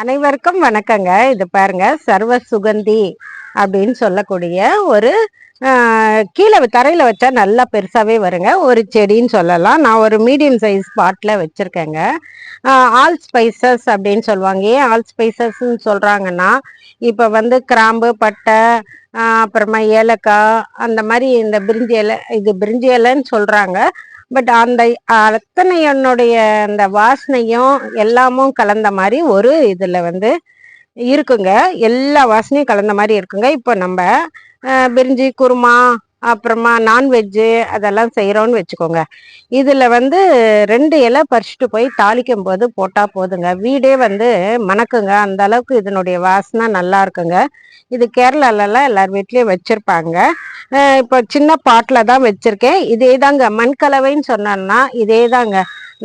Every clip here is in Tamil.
அனைவருக்கும் வணக்கங்க. இது பாருங்க சர்வ சுகந்தி அப்படின்னு சொல்லக்கூடிய ஒரு கீழே தரையில் வச்சா நல்லா பெருசாகவே வருங்க. ஒரு செடின்னு சொல்லலாம். நான் ஒரு மீடியம் சைஸ் பாட்டில் வச்சுருக்கேங்க. ஆல் ஸ்பைசஸ் அப்படின்னு சொல்லுவாங்க. ஏன் ஆல் ஸ்பைசஸ்ன்னு சொல்கிறாங்கன்னா இப்போ வந்து கிராம்பு பட்டை அப்புறமா ஏலக்காய் அந்த மாதிரி இந்த பிரிஞ்சி இலை இது பிரிஞ்சி இலைன்னு சொல்கிறாங்க பட் அந்த அத்தனையனுடைய அந்த வாசனையும் எல்லாமும் கலந்த மாதிரி ஒரு இதில் வந்து இருக்குங்க. எல்லா வாசனையும் கலந்த மாதிரி இருக்குங்க. இப்போ நம்ம பிரிஞ்சி குருமா அப்புறமா நான்வெஜ்ஜு அதெல்லாம் செய்கிறோன்னு வச்சுக்கோங்க. இதில் வந்து ரெண்டு இலை பறிச்சுட்டு போய் தாளிக்கும் போது போட்டால் போதுங்க. வீடே வந்து மணக்குங்க. அந்த அளவுக்கு இதனுடைய வாசனை நல்லா இருக்குங்க. இது கேரளாலலாம் எல்லார் வீட்லேயும் வச்சுருப்பாங்க. இப்போ சின்ன பாட்டில் தான் வச்சுருக்கேன். இதே தாங்க மண் கலவைன்னு சொன்னோன்னா இதே தாங்க.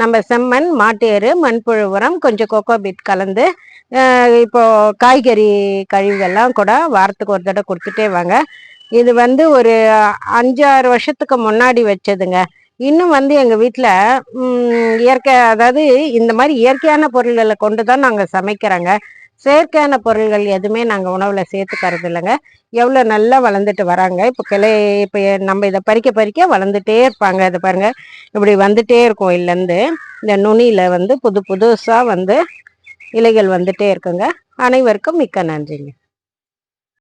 நம்ம செம்மண் மாட்டேறு மண்புழு உரம் கொஞ்சம் கோகோ பீட் கலந்து இப்போது காய்கறி கழிவுகள்லாம் கூட வாரத்துக்கு ஒரு தடவை கொடுத்துட்டே வாங்க. இது வந்து ஒரு அஞ்சாறு வருஷத்துக்கு முன்னாடி வச்சதுங்க. இன்னும் வந்து எங்கள் வீட்டில் இயற்கை அதாவது இந்த மாதிரி இயற்கையான பொருள்களை கொண்டு தான் நாங்கள் சமைக்கிறோங்க. செயற்கையான பொருள்கள் எதுவுமே நாங்கள் உணவில் சேர்த்துக்கிறது இல்லைங்க. எவ்வளோ நல்லா வளர்ந்துட்டு வராங்க. இப்போ கிளை இப்போ நம்ம இதை பறிக்க பறிக்க வளர்ந்துட்டே இருப்பாங்க. இதை பாருங்கள் இப்படி வந்துட்டே இருக்கும் இதுலேருந்து. இந்த நுனியில் வந்து புது புதுசாக வந்து இலைகள் வந்துட்டே இருக்குங்க. அனைவருக்கும் மிக்க நன்றிங்க.